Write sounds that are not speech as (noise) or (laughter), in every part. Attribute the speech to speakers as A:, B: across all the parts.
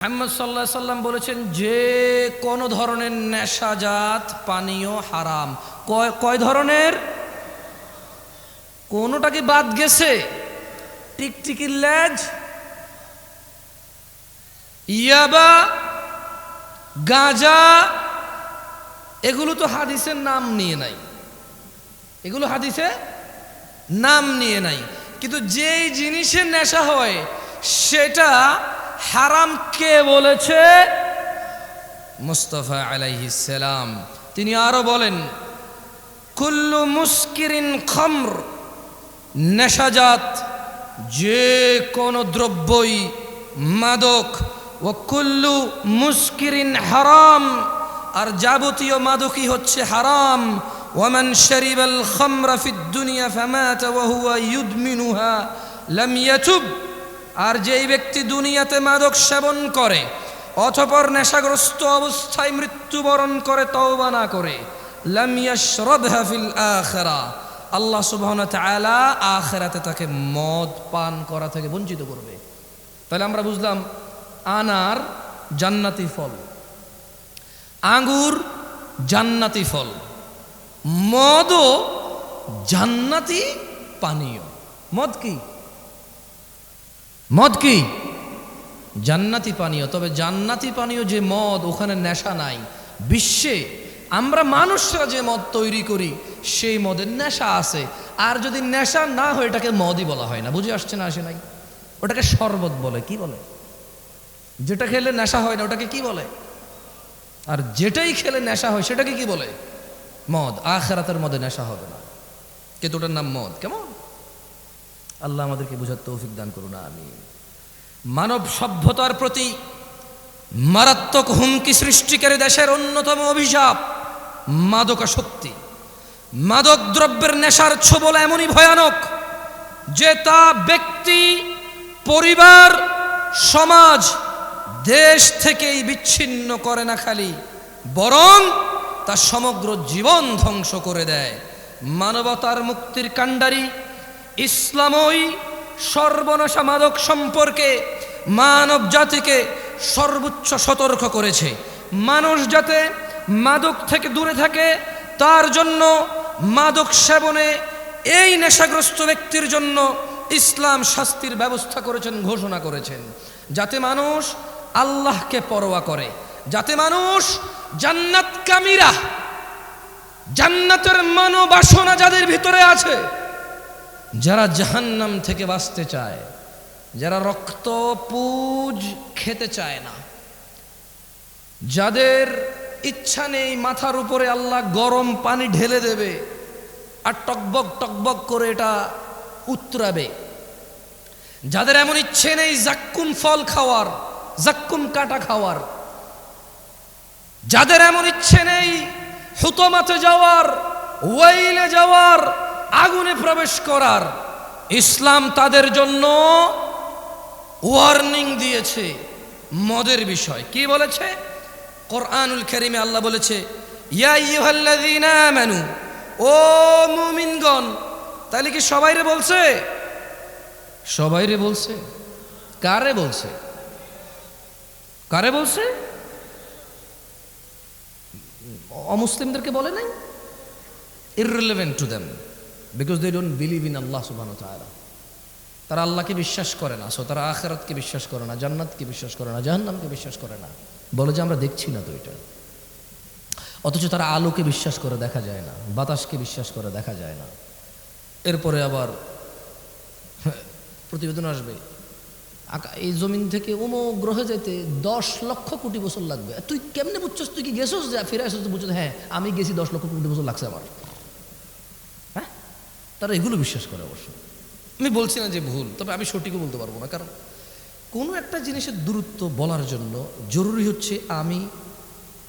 A: মোহাম্মদ সাল্লাহ সাল্লাম বলেছেন, যে কোনো ধরনের নেশাজাত পানীয় হারাম। কয় কয় ধরনের? কোনোটা কি বাদ গেছে? টিকটিকির লেজ, ইয়াবা, গাঁজা, এগুলো তো হাদিসের নাম নিয়ে নাই। এগুলো হাদিসে নাম নিয়ে নাই। কিন্তু যেই জিনিসের নেশা হয়, সেটা হারাম কে বলেছে? মুস্তফা আলাইহিসসালাম তিনি আরও বলেন, কুল্লু মুস্কিরিন খমর, নেশাজাত, যে কোনো দ্রব্যই মাদক, ও কুল্লু মুস্কিরিন হারাম, আর যাবতীয় মাদকই হচ্ছে হারাম, ওয়ামান শরিবাল খামরা ফিদ দুনিয়া ফামাতা ওয়া হুয়া ইউদমিনুহা, লাম ইয়াতুব। আর যেই ব্যক্তি দুনিয়াতে মাদক সেবন করে, অথপর নেশাগ্রস্ত অবস্থায় মৃত্যুবরণ করে, তওবা না করে আল্লাহ আখিরাতে তাকে মদ পান করা থেকে বঞ্চিত করবে। তাহলে আমরা বুঝলাম, আনার জান্নাতি ফল, আঙ্গুর জান্নাতি ফল, মদও জান্নাতি পানীয়। মদ কি? মদ কি? জান্নাতি পানীয়। তবে জান্নাতি পানীয় যে মদ, ওখানে নেশা নাই। বিশ্বে আমরা মানুষরা যে মদ তৈরি করি, সেই মদের নেশা আছে। আর যদি নেশা না হয়, এটাকে মদই বলা হয় না। বুঝে আসছে না আসে নাই? ওটাকে শরবত বলে। কি বলে? যেটা খেলে নেশা হয় না, ওটাকে কি বলে? আর যেটাই খেলে নেশা হয়, সেটাকে কি বলে? মদ। আখেরাতের মদে নেশা হবে না। কিন্তু ওটার নাম মদ। কেমন? আল্লাহ আমাদেরকে বুঝার তৌফিক দান করুন আমি মানব সভ্যতার প্রতি মারাত্মক হুমকি সৃষ্টিকারী দেশের অন্যতম অভিশাপ মাদকাসক্তি মাদক দ্রব্যের নেশার ছোবল এমনই ভয়ানক যে তা ব্যক্তি, পরিবার, সমাজ, দেশ থেকেই বিচ্ছিন্ন করে না খালি, বরং তা সমগ্র জীবন ধ্বংস করে দেয়। মানবতার মুক্তির কাণ্ডারি ইসলামই সর্বনাশা মাদক সম্পর্কে মানব জাতিকে সর্বোচ্চ সতর্ক করেছে। মানুষ যাতে মাদক থেকে দূরে থাকে, তার জন্য মাদক সেবনে এই নেশাগ্রস্ত ব্যক্তির জন্য ইসলাম শাস্তির ব্যবস্থা করেছেন, ঘোষণা করেছেন। যাতে মানুষ আল্লাহকে পরোয়া করে, যাতে মানুষ জান্নাত কামিরা, জান্নাতের মনোবাসনা যাদের ভিতরে আছে যারা জাহান্নাম থেকে বাঁচতে চায়, যারা রক্ত পুজ খেতে চায় না, যাদের ইচ্ছা নেই মাথার উপরে আল্লাহ গরম পানি ঢেলে দেবে আর টকবক টকবক করে এটা উতরাবে। যাদের এমন ইচ্ছে নেই জাক্কুম ফল খাওয়ার, জাক্কুম কাটা খাওয়ার, যাদের এমন ইচ্ছে নেই হুতমাতে যাওয়ার, ওয়াইলে যাওয়ার আগুনে প্রবেশ করার। ইসলাম তাদের জন্য ওয়ার্নিং দিয়েছে। মদের বিষয়। কি বলেছে? কোরআনুল করিমে আল্লাহ বলেছে, ইয়া ইয়ুহাল্লাযীনা আমানু, ও মুমিনগণ। তাহলে কি সবাইরে বলছে? সবাইরে বলছে। কারে বলছে? কারে বলছে? অমুসলিমদেরকে বলে নাই? irrelevant to them because they don't believe in Allah wa ta'ala. তারা আল্লাহকে বিশ্বাস করে না। সো তারা আখেরাতকে বিশ্বাস করে না, জান্নাতকে বিশ্বাস করে না, জাহান্নামকে বিশ্বাস করে না। বলে যে আমরা দেখছি না তো এটা। অথচ তারা আলোকে বিশ্বাস করে দেখা যায় না, বাতাসকে বিশ্বাস করে দেখা যায় না। এরপরে আবার প্রতিবেদন আসবে। এই জমিন থেকে অমুক গ্রহে যেতে দশ লক্ষ কোটি বছর লাগবে। তুই কেমনে বুঝছস? তুই কি গেছস? যা ফিরে আসছিস, বুঝছিস হ্যাঁ আমি গেছি দশ লক্ষ কোটি বছর লাগছে আমার। তারা এগুলো বিশ্বাস করে অবশ্য। আমি বলছি না যে ভুল, তবে আমি সঠিকও বলতে পারব না। কারণ কোনো একটা জিনিসের দূরত্ব বলার জন্য জরুরি হচ্ছে আমি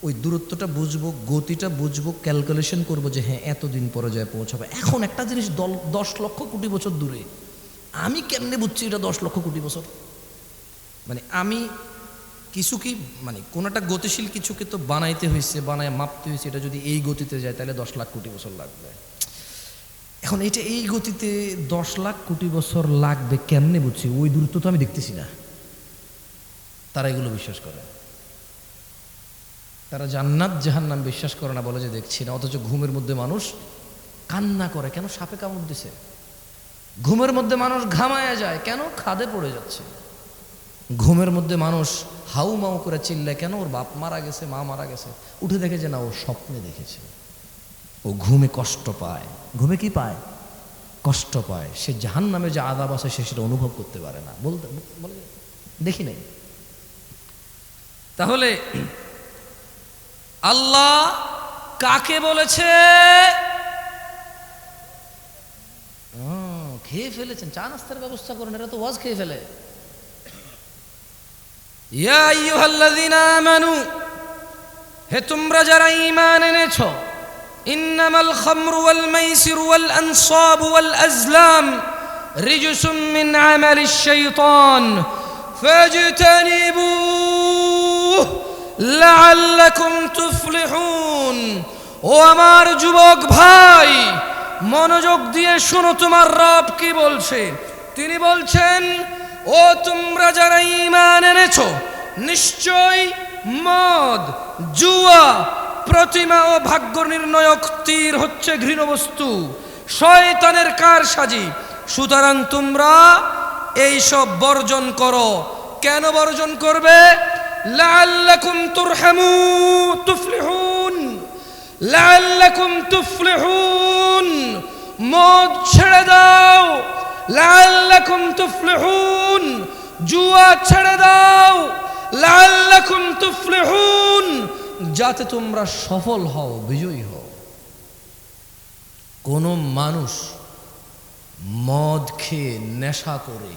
A: ওই দূরত্বটা বুঝব, গতিটা বুঝব ক্যালকুলেশন করব যে হ্যাঁ এতদিন পরে যায় পৌঁছাবে। এখন একটা জিনিস দল দশ লক্ষ কোটি বছর দূরে, আমি কেমনে বুঝছি এটা দশ লক্ষ কোটি বছর? মানে আমি কিছু কি মানে কোনো একটা গতিশীল কিছুকে তো বানাইতে হয়েছে বানায় মাপতে হয়েছে এটা যদি এই গতিতে যায়, তাহলে দশ লাখ কোটি বছর লাগবে। এখন এটা এই গতিতে দশ লাখ কোটি বছর লাগবে কেমনে বুঝছি? ওই দূরত্ব তো আমি দেখতেছি না। তারা এগুলো বিশ্বাস করে। তারা জান্নাত জাহান্নাম বিশ্বাস করে না বলে যে দেখছি না। অথচ ঘুমের মধ্যে মানুষ কান্না করে। কেন সাপে কামড় দিছে? ঘুমের মধ্যে মানুষ ঘামায়া যায়। কেন খাদে পড়ে যাচ্ছে? ঘুমের মধ্যে মানুষ হাউ মাউ করে চিল্লায়, কেন ওর বাপ মারা গেছে, মা মারা গেছে? উঠে দেখে যে না, ও স্বপ্নে দেখেছে। ও ঘুমে কষ্ট পায়। ঘুমে কি পায়? কষ্ট পায়। সে জাহান নামে যে আদাব আছে সে সেটা অনুভব করতে পারে না। বলতে বলে দেখি নাই। তাহলে আল্লাহ কাকে বলেছে? খেয়ে ফেলেছেন। চা নাস্তার ব্যবস্থা করেন এরা তো ওয়াজ খেয়ে ফেলে। ইয়া হে তোমরা যারা ঈমান এনেছো ইন্নামাল খামরু ওয়াল মাইসিরু ওয়াল আনসাবু ওয়াল আজলাম রিজসুম মিন আমালিশ শাইতান ফাজতানিবুহ লাআল্লাকুম তুফলিহুন ও আমার যুবক ভাই মনোযোগ দিয়ে শোনো তোমার রব কি বলছে তিনি বলছেন ও তোমরা যারা ঈমান এনেছো নিশ্চয় মদ জুয়া প্রতিমা ও ভাগ্য নির্ণয়ক তীর হচ্ছে ঘৃণবস্তু শয়তানের কার সাজি? সুতরাং তোমরা এইসব বর্জন করো। কেন বর্জন করবে? লাআল্লাকুম তুরহামু তুফলিহুন। লাআল্লাকুম তুফলিহুন। মদ ছেড়ে দাও। লাআল্লাকুম তুফলিহুন। জুয়া ছেড়ে দাও। লাআল্লাকুম তুফলিহুন। যাতে তোমরা সফল হও, বিজয়ী হও। কোন মানুষ মদ খেয়ে নেশা করে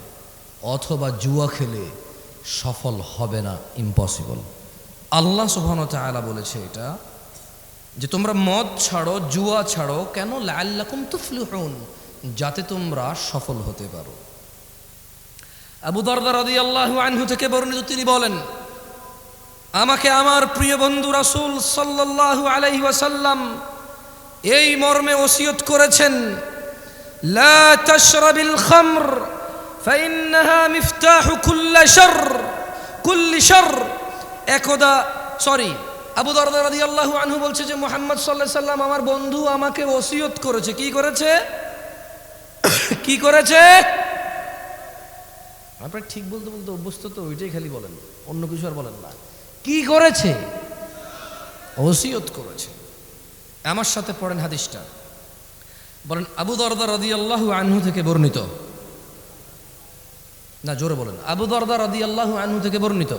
A: অথবা জুয়া খেলে সফল হবে না ইম্পসিবল আল্লাহ সুবহান তাআলা বলেছে এটা, যে তোমরা মদ ছাড়ো, জুয়া ছাড়ো, কেন? লাল্লাকুম তুফলিহুন, যাতে তোমরা সফল হতে পারো। আবু দরদা আল্লাহ আনহু থেকে বর্ণিত তিনি বলেন আমাকে আমার প্রিয় বন্ধু রাসুল সাল্লাল্লাহু আলাইহি ওয়াসাল্লাম এই মর্মে ওসিয়ত করেছেন খামর সরি, আবু রাদিয়াল্লাহু আনহু বলছে যে, মুহাম্মদ আলাইহি সাল্লাম আমার বন্ধু আমাকে ওসিয়ত করেছে। কি করেছে? (coughs) কি করেছে? আপনার ঠিক বলতে বলতে অভ্যস্ত তো, ওইটাই খালি বলেন। অন্য কিছু আর বলেন না। কি করেছে? ওসিয়ত করেছে। আমার সাথে পড়েন হাদিসটা। বলেন, আবু দরদার দরদা আল্লাহ আনহু থেকে বর্ণিত। না, জোরে বলেন। আবু দরদার দরদা আল্লাহ আনহু থেকে বর্ণিত।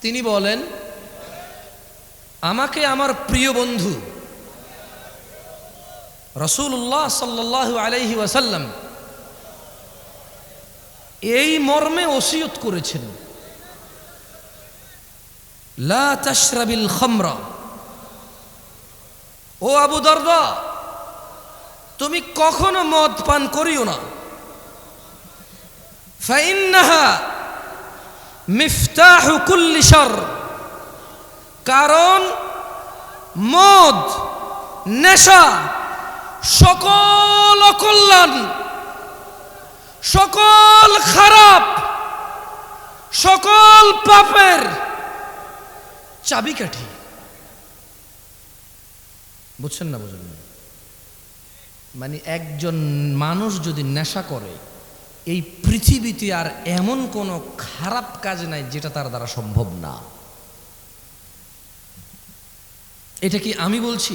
A: তিনি বলেন, আমাকে আমার প্রিয় বন্ধু রসুল্লাহ সাল্লাহ আলাইহি ওয়াসাল্লাম এই মর্মে ওসিয়ত করেছেন। লা তাশরাবিল খামরা। ও আবু দরদা, তুমি কখনো মদ পান করিও না। ফাইন্নাহা মিফতাহু কুল্লি কারণ মদ, নেশা, সকল অকল্যাণ, সকল খারাপ, সকল পাপের চাবিকাঠি বুঝছেন না বুঝেন না মানে একজন মানুষ যদি নেশা করে, এই পৃথিবীতে আর এমন কোনো খারাপ কাজ নাই যেটা তার দ্বারা সম্ভব না। এটা কি আমি বলছি?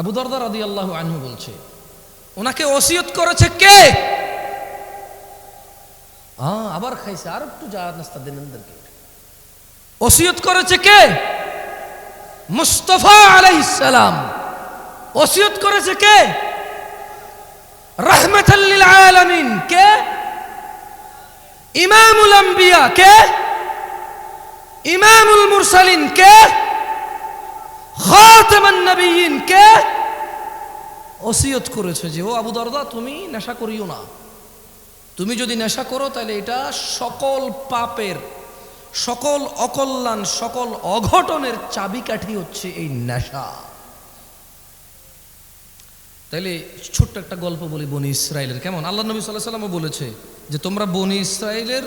A: আবু দরদার আদি আল্লাহ আনহু বলছে, ওনাকে ওসিয়ত করেছে কে? আবার খাইছে। আর একটু যা নাস্তা দেন ওসিয়ত করেছে কে? মুস্তফা আলাইসালাম ওসিয়ত করেছে কে? রহমতাল্লিল আলামিন। কে? ইমামুল আম্বিয়া। কে? ইমামুল মুরসালিন। কে? খাতামান নবীন কে? ওসিয়ত করেছে যে, ও আবু দরদা, তুমি নেশা করিও না। তুমি যদি নেশা করো, তাহলে এটা সকল পাপের সকল অকল্যাণ, সকল অঘটনের চাবিকাঠি হচ্ছে এই নেশা। তাইলে ছোট্ট একটা গল্প বলি বনি ইসরায়েলের কেমন? আল্লাহ নবী সাল্লাহ সাল্লামও বলেছে যে, তোমরা বনি ইসরায়েলের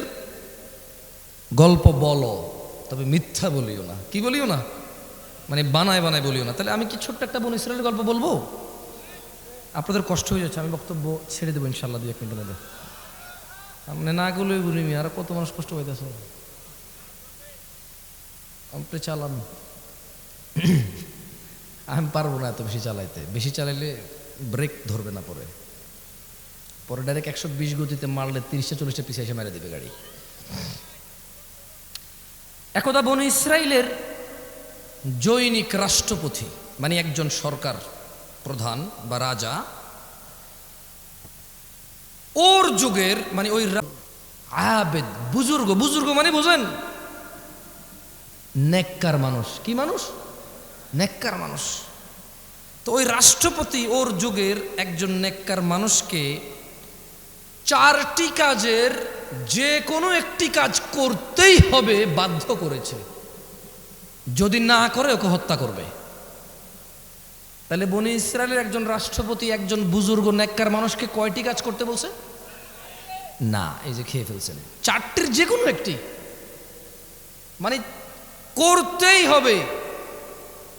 A: গল্প বলো, তবে মিথ্যা বলিও না। কি বলিও না? মানে বানায় বানায় বলিও না। তাহলে আমি কি ছোট্ট একটা বন ইসরায়েলের গল্প বলব? আপনাদের কষ্ট হয়ে যাচ্ছে, আমি বক্তব্য ছেড়ে দেবো ইনশাল্লাহ দুই এক মিনিটের মধ্যে। আপনি না গেলে গুলিমি আর কত মানুষ কষ্ট হইতেছে আপনি চালান আমি পারব না এত বেশি চালাইতে। বেশি চালাইলে ব্রেক ধরবে না পরে। পরে ডাইরেক্ট একশো বিশ গতিতে মারলে তিরিশটা, চল্লিশটা পিছিয়ে এসে মেরে দেবে গাড়ি। একদা বন ইসরায়েলের জৈনিক রাষ্ট্রপতি মানে একজন সরকার প্রধান বা রাজা, ওর যুগের মানে ওই আবেদ, বুজুর্গ বুজুর্গ মানে বোঝেন? নেককার মানুষ। কি মানুষ? নেককার মানুষ। তো ওই রাষ্ট্রপতি ওর যুগের একজন নেককার মানুষকে চারটি কাজের যে কোনো একটি কাজ করতেই হবে, বাধ্য করেছে। যদি না করে ওকে হত্যা করবে। তাহলে বনি ইসরায়েলের একজন রাষ্ট্রপতি, একজন বুজুর্গ, নেককার মানুষকে কয়টি কাজ করতে বলছে? না, এই যে খেয়ে ফেলছেন। চারটির যে কোনো একটি। মানে করতেই হবে।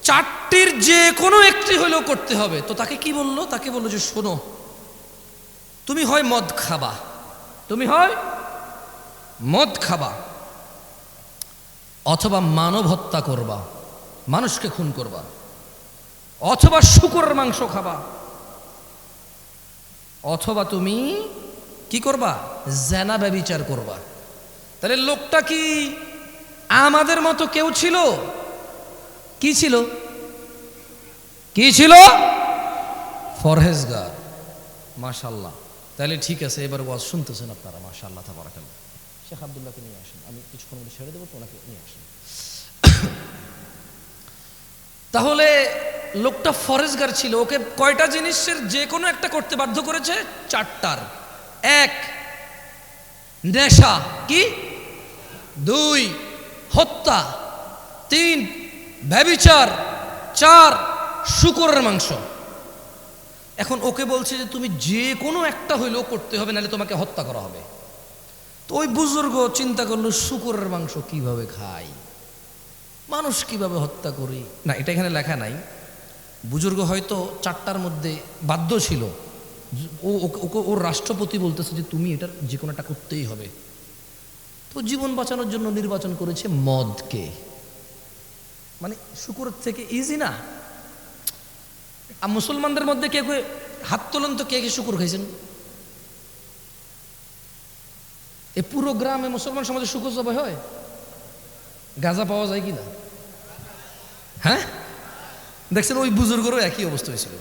A: চারটির যে কোনো একটি হলেও করতে হবে। তো তাকে কি বলল? তাকে বলল যে, শোনো, তুমি হয় মদ খাবা। তুমি হয় মদ খাবা। অথবা মানব হত্যা করবা। মানুষকে খুন করবা। অথবা শুকরের মাংস খাবা। অথবা তুমি কি করবা? জেনা ব্যবিচার করবা। তাহলে লোকটা কি আমাদের মতো কেউ ছিল? কি ছিল? কি ছিল? ফরহেজগার মাশাল্লাহ তাহলে ঠিক আছে, এবার ওয়াজ শুনতেছেন আপনারা মাশাল্লাহ তাবারাকাল্লাহ। শেখ আব্দুল্লাহকে নিয়ে আসেন। আমি কিছুক্ষণ মধ্যে ছেড়ে দেবো, তো ওনাকে নিয়ে আসেন। তাহলে লোকটা ফরেজগার ছিল, ওকে কয়টা জিনিসের যে কোনো একটা করতে বাধ্য করেছে? চারটার। এক, নেশা। কি? দুই হত্যা, তিন ব্যবিচার চার, শুকরের মাংস। এখন ওকে বলছে যে তুমি যে কোনো একটা হইলেও করতে হবে, নাহলে তোমাকে হত্যা করা হবে। তো ওই বুজুর্গ চিন্তা করল, শুকরের মাংস কীভাবে খাই? মানুষ কীভাবে হত্যা করি? না, এটা এখানে লেখা নাই। বুজুর্গ হয়তো চারটার মধ্যে বাধ্য ছিল। ও, ওকে- ওর রাষ্ট্রপতি বলতেছে যে তুমি এটার যে কোনো একটা করতেই হবে। তো জীবন বাঁচানোর জন্য নির্বাচন করেছে মদকে। মানে শুকুরের থেকে ইজি না? আর মুসলমানদের মধ্যে কে কে হাত তোলেন তো কে কে শুকুর খাইছেন? এ পুরো গ্রামে মুসলমান সমাজে শুকুর জবাই হয়? গাঁজা পাওয়া যায় কি না? হ্যাঁ? দেখছেন ওই বুজুর্গরও একই অবস্থা হয়েছিল।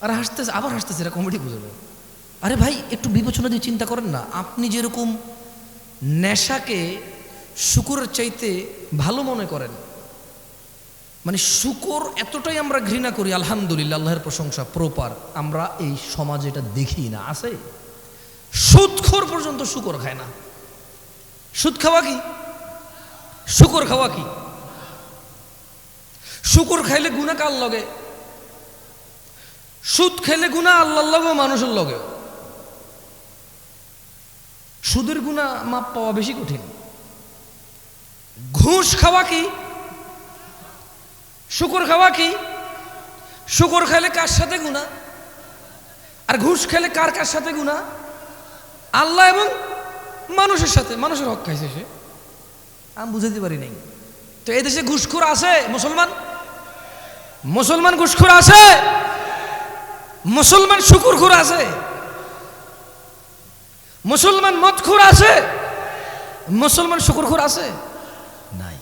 A: আর হাসতেছে, আবার হাসতেছে, এরা কমেডি বুঝুর্গ আরে ভাই, একটু বিবেচনা দিয়ে চিন্তা করেন না, আপনি যেরকম নেশাকে শুকুরের চাইতে ভালো মনে করেন। মানে শুকর এতটাই আমরা ঘৃণা করি, আলহামদুলিল্লাহ, আল্লাহর প্রশংসা, প্রপার। আমরা এই সমাজে এটা দেখি না, আছে? সুদখোর পর্যন্ত শুকর খায় না। সুদ খাওয়া কি? শুকর খাওয়া কি? শুকর খাইলে গুণা কার লগে? সুদ খাইলে গুণা আল্লাহর লগে মানুষের লগে? সুদের গুণা মাপ পাওয়া বেশি কঠিন। ঘুষ খাওয়া কি? শুকর খাওয়া কি? শুকর খাইলে কার সাথে গুণা? আর ঘুষ খেলে কার কার সাথে গুণা? আল্লাহ এবং মানুষের সাথে, মানুষের হক খাইছে সে। আমি বুঝাতে পারি নাই। তো এই দেশে ঘুষখোর আছে মুসলমান? মুসলমান ঘুষখোর আছে? মুসলমান শুকুর শুকুরখোর আছে? মুসলমান মদখোর আছে? মুসলমান শুকুরখোর আছে? নাই।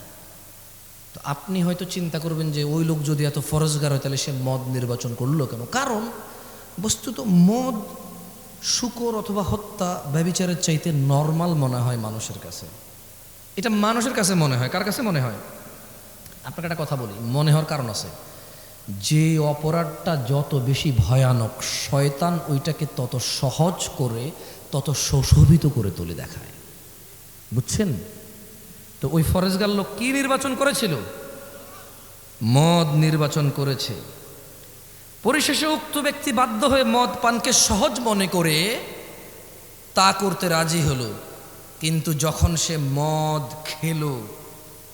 A: তো আপনি হয়তো চিন্তা করবেন যে ওই লোক যদি এত ফরজগার হয়, তাহলে সে মদ নির্বাচন করল কেন? কারণ বস্তুত মদ, শুকর অথবা হত্যা ব্যবিচারের চাইতে নর্মাল মনে হয় মানুষের কাছে। এটা মানুষের কাছে মনে হয়। কার কাছে মনে হয়? আপনাকে একটা কথা বলি। মনে হওয়ার কারণ আছে। যে অপরাধটা যত বেশি ভয়ানক, শয়তান ওইটাকে তত সহজ করে তত সুশোভিত করে তুলে দেখায়। বুঝছেন? তো ওই ফরেজগার লোক কি নির্বাচন করেছিল? মদ নির্বাচন করেছে। পরিশেষে উক্ত ব্যক্তি বাধ্য হয়ে মদ পানকে সহজ মনে করে তা করতে রাজি হলো। কিন্তু যখন সে মদ খেল,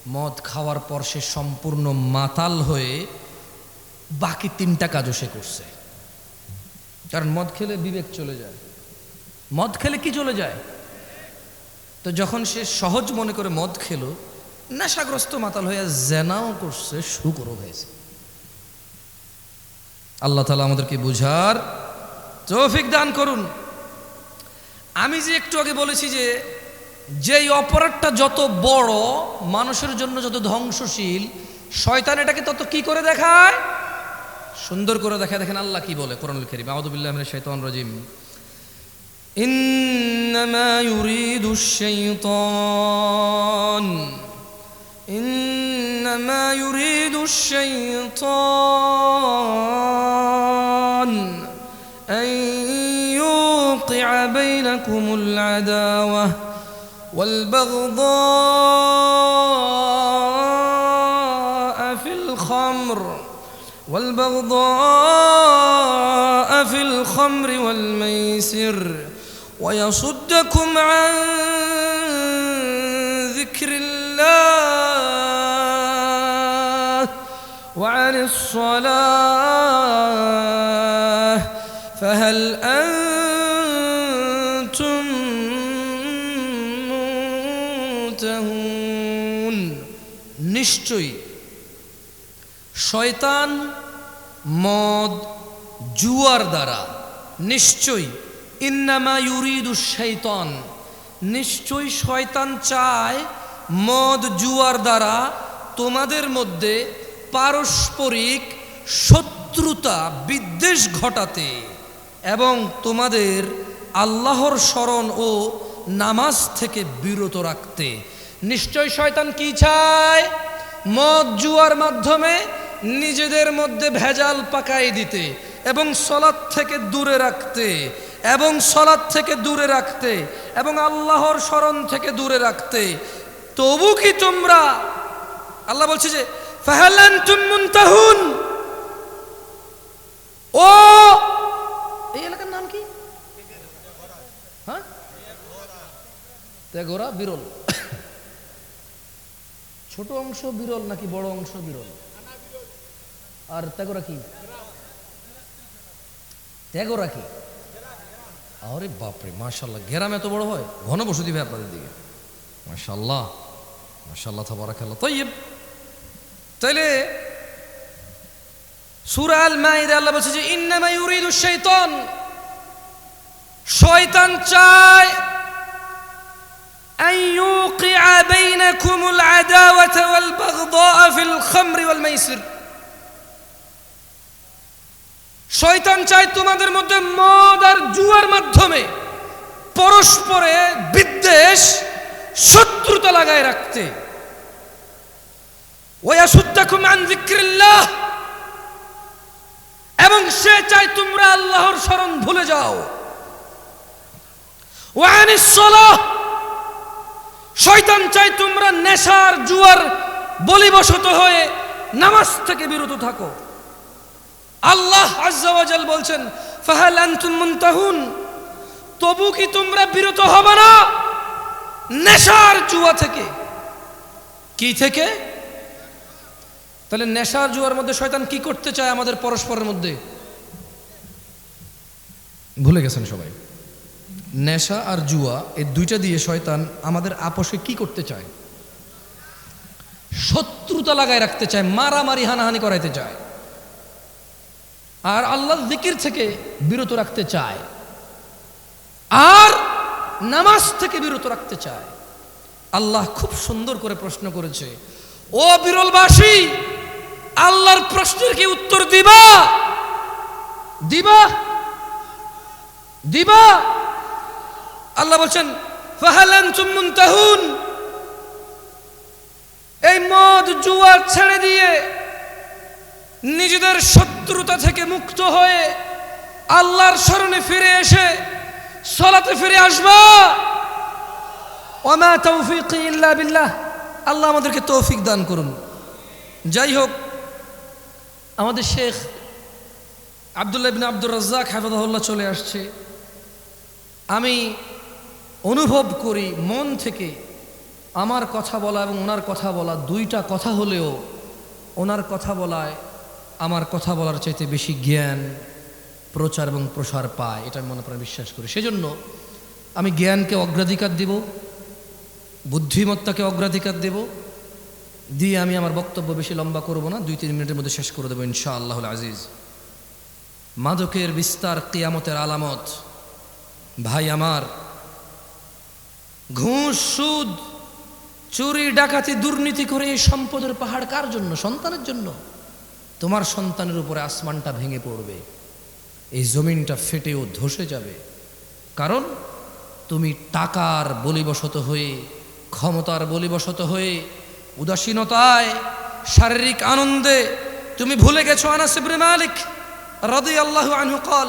A: মদ খাওয়ার পর সে সম্পূর্ণ মাতাল হয়ে বাকি তিনটা কাজও সে করছে। কারণ মদ খেলে বিবেক চলে যায়। মদ খেলে কি চলে যায়? তো যখন সে সহজ মনে করে মদ খেলো, নেশাগ্রস্ত মাতাল হয়ে জেনাও করছে শুরু হয়েছে। আল্লাহ তালা আমাদেরকে বুঝার তৌফিক দান করুন। আমি যে একটু আগে বলেছি যে, যেই অপরাধটা যত বড়, মানুষের জন্য যত ধ্বংসশীল, শয়তান এটাকে তত কি করে দেখায়? সুন্দর করে দেখায়। দেখেন আল্লাহ কি বলে কোরআনুল করিম। মিনাশ শাইতানির রাজিম। إنما يريد الشيطان. إنما يريد الشيطان أن يوقع بينكم العداوة والبغضاء في الخمر والبغضاء في الخمر والميسر. ويصدكم عن ذكر الله وعن الصلاة فهل أنتم منتهون নিশ্চয়ই শয়তান মদ জুয়ার দ্বারা নিশ্চয়ই ইন্নামা ইউরিদু শৈতান নিশ্চয়ই শয়তান চায় মদ জুয়ার দ্বারা তোমাদের মধ্যে পারস্পরিক শত্রুতা, বিদ্বেষ ঘটাতে এবং তোমাদের আল্লাহর স্মরণ ও নামাজ থেকে বিরত রাখতে। নিশ্চয় শয়তান কি চায়? মদ জুয়ার মাধ্যমে নিজেদের মধ্যে ভেজাল পাকাই দিতে এবং সলাদ থেকে দূরে রাখতে। এবং সলাদ থেকে দূরে রাখতে এবং আল্লাহর স্মরণ থেকে দূরে রাখতে। তবু কি তোমরা, আল্লাহ বলছে যে ফাহালান তুমুনতাহুন ও, এই এলাকার নাম কি? হ্যাঁ? তেগোরা বিরল। ছোট অংশ বিরল নাকি বড় অংশ বিরল? আর তেগোরা কি? তেগোরা কি? আরে বাপরে মাশাল্লাহ গ্রাম এত বড় হয় ঘন বসতি ভাই আপনাদের দিকে মাশাল্লাহ মাশাল্লাহ তাবারাকাল্লাহ তাইয়্যিব তাইলে সূরা আল মাইদা আল্লাহ বলছে যে ইন্নামা ইউরিদু শাইতান শয়তান চায় أن يوقع بينكم العداوة والبغضاء في الخمر والميسر শয়তান চায় তোমাদের মধ্যে মদ আর জুয়ার মাধ্যমে পরস্পরে বিদ্বেষ, শত্রুতা লাগায় রাখতে। এবং সে চাই তোমরা আল্লাহর স্মরণ ভুলে যাও। শয়তান চায় তোমরা নেশার, জুয়ার বলিবশত হয়ে নামাজ থেকে বিরত থাকো। আল্লাহ আজ্জাওয়াজাল বলছেন, ফাহাল আনতুম মুনতাহুন? তবু কি তোমরা বিরত হবে না? নেশার জুয়া থেকে। কি থেকে? তাহলে নেশার জুয়ার মধ্যে শয়তান কি করতে চায় আমাদের পরস্পরের মধ্যে? ভুলে গেছেন সবাই। নেশা আর জুয়া, এই দুইটা দিয়ে শয়তান আমাদের আপোষে কি করতে চায়? শত্রুতা লাগায় রাখতে চায়, মারামারি হানাহানি করাইতে চায়। আর আল্লাহ জিকির থেকে বিরত রাখতে চায়। আর নামাজ থেকে বিরত রাখতে চায়। আল্লাহ খুব সুন্দর করে প্রশ্ন করেছে, ও বিরলবাসী, আল্লাহর প্রশ্নের কি উত্তর দিবা? দিবা? দিবা? আল্লাহ বলছেন ফাহালান মুনতাহুন, এই মদ জুয়া ছেড়ে দিয়ে নিজেদের শত্রুতা থেকে মুক্ত হয়ে আল্লাহর স্মরণে ফিরে এসে সলাতে ফিরে আসবা। ওমা তৌফিক ইল্লা বিল্লাহ। আল্লাহ আমাদেরকে তৌফিক দান করুন। যাই হোক, আমাদের শেখ আবদুল্লাহ বিন আব্দুর রাজ্জাক হাফিজাহুল্লাহ চলে আসছে। আমি অনুভব করি মন থেকে আমার কথা বলা এবং ওনার কথা বলা দুইটা কথা হলেও ওনার কথা বলায় আমার কথা বলার চাইতে বেশি জ্ঞান, প্রচার এবং প্রসার পায়, এটা আমি মনে প্রাণে বিশ্বাস করি। সেজন্য আমি জ্ঞানকে অগ্রাধিকার দিব, বুদ্ধিমত্তাকে অগ্রাধিকার দেব, দিয়ে আমি আমার বক্তব্য বেশি লম্বা করব না দুই তিন মিনিটের মধ্যে শেষ করে দেবো ইনশা আল্লাহ আজিজ। মাদকের বিস্তার কেয়ামতের আলামত। ভাই আমার, ঘুষ, সুদ, চুরি, ডাকাতি, দুর্নীতি করে এই সম্পদের পাহাড় কার জন্য? সন্তানের জন্য। তোমার সন্তানের উপরে আসমানটা ভেঙে পড়বে। এই জমিনটা ফেটেও ধসে যাবে। কারণ তুমি টাকার বলিবশত হয়ে, ক্ষমতার বলিবশত হয়ে, উদাসীনতায়, শারীরিক আনন্দে তুমি ভুলে গেছো আনাস ইবনে মালিক রাদি আল্লাহ আনহু কল।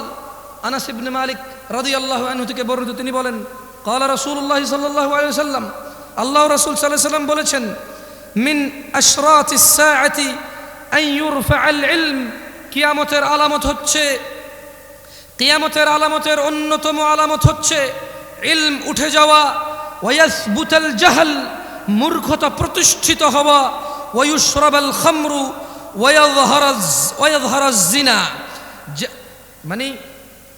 A: আনাস ইবনে মালিক রাদি আল্লাহ আনহু থেকে বর্ণিত তিনি বলেন, কল রাসূলুল্লাহ সাল্লাল্লাহু আলাইহি সাল্লাম আল্লাহ রসুল আলাইহি সাল্লাম বলেছেন, মিন আশরাতিস কিয়ামতের আলামত হচ্ছে, কিয়ামতের আলামতের অন্যতম আলামত হচ্ছে ইলম উঠে যাওয়া, ওয়াসবুতাল জাহাল, মূর্খতা প্রতিষ্ঠিত হওয়া ওয়ুশরাবাল খামরু জিনা। মানে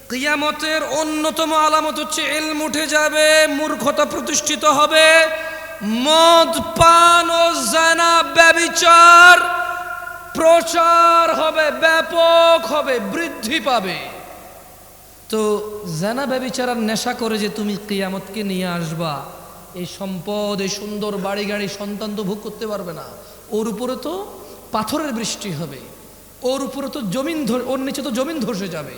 A: কিয়ামতের অন্যতম আলামত হচ্ছে ইলম উঠে যাবে, মূর্খতা প্রতিষ্ঠিত হবে, মদ, পান ও জানা, ব্যবিচার প্রচার হবে, ব্যাপক হবে, বৃদ্ধি পাবে। তো জানা ব্যবিচারার নেশা করে যে তুমি কিয়ামতকে নিয়ে আসবা, এই সম্পদ, এই সুন্দর বাড়ি গাড়ি সন্তান তো ভোগ করতে পারবে না। ওর উপরে তো পাথরের বৃষ্টি হবে, ওর উপরে তো জমিন ওর নিচে তো জমিন ধসে যাবে।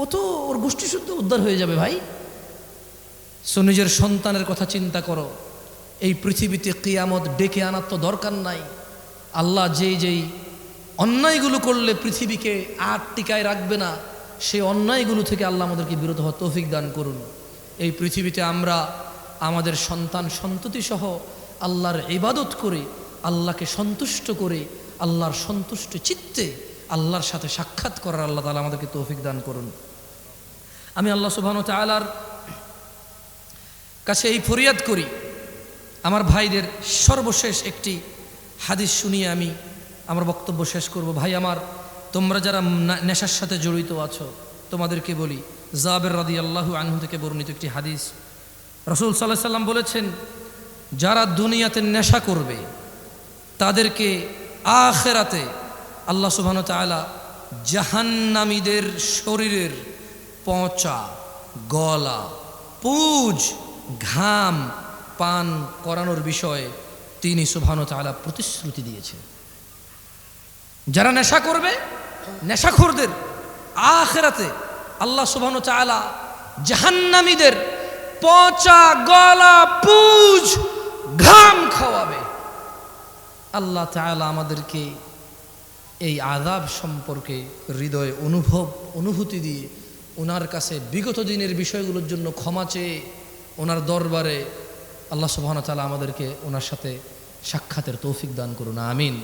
A: ও তো ওর গোষ্ঠী শুদ্ধ উদ্ধার হয়ে যাবে ভাই। সো নিজের সন্তানের কথা চিন্তা করো, এই পৃথিবীতে কিয়ামত ডেকে আনার তো দরকার নাই। আল্লাহ যেই যেই অন্যায়গুলো করলে পৃথিবীকে আর টিকায় রাখবে না সেই অন্যায়গুলো থেকে আল্লাহ আমাদেরকে বিরত হওয়ার তৌফিক দান করুন। এই পৃথিবীতে আমরা আমাদের সন্তান সন্ততি সহ আল্লাহর ইবাদত করে, আল্লাহকে সন্তুষ্ট করে, আল্লাহর সন্তুষ্ট চিত্তে আল্লাহর সাথে সাক্ষাৎ করার আল্লাহ তালা আমাদেরকে তৌফিক দান করুন। আমি আল্লাহ সুবহান তালার কাছে এই ফরিয়াদ করি। আমার ভাইদের সর্বশেষ একটি হাদিস শুনিয়ে আমি আমার বক্তব্য শেষ করব। ভাই, আমার তোমরা যারা নেশার সাথে জড়িত আছো, তোমাদেরকে বলি, জাবের রাদি আল্লাহু আনহু থেকে বর্ণিত একটি হাদিস। রসুল সাল্লাহ সাল্লাম বলেছেন, যারা দুনিয়াতে নেশা করবে, তাদেরকে আখেরাতে আল্লাহ সুবহান তালা জাহান্নামীদের শরীরের পচা গলা, পুজ, ঘাম পান করানোর বিষয়ে তিনি সুবহান তালা প্রতিশ্রুতি দিয়েছেন যারা নেশা করবে, নেশাখোরদের আখেরাতে আল্লাহ সুবহান তালা জাহান্নামীদের পচা গলা, পুজ, ঘাম খাওয়াবে। আল্লাহ তাআলা আমাদেরকে এই আদাব সম্পর্কে হৃদয়ে অনুভব, অনুভূতি দিয়ে ওনার কাছে বিগত দিনের বিষয়গুলোর জন্য ক্ষমা চেয়ে ওনার দরবারে আল্লাহ সুবাহন তালা আমাদেরকে ওনার সাথে সাক্ষাতের তৌফিক দান করুন আমিন।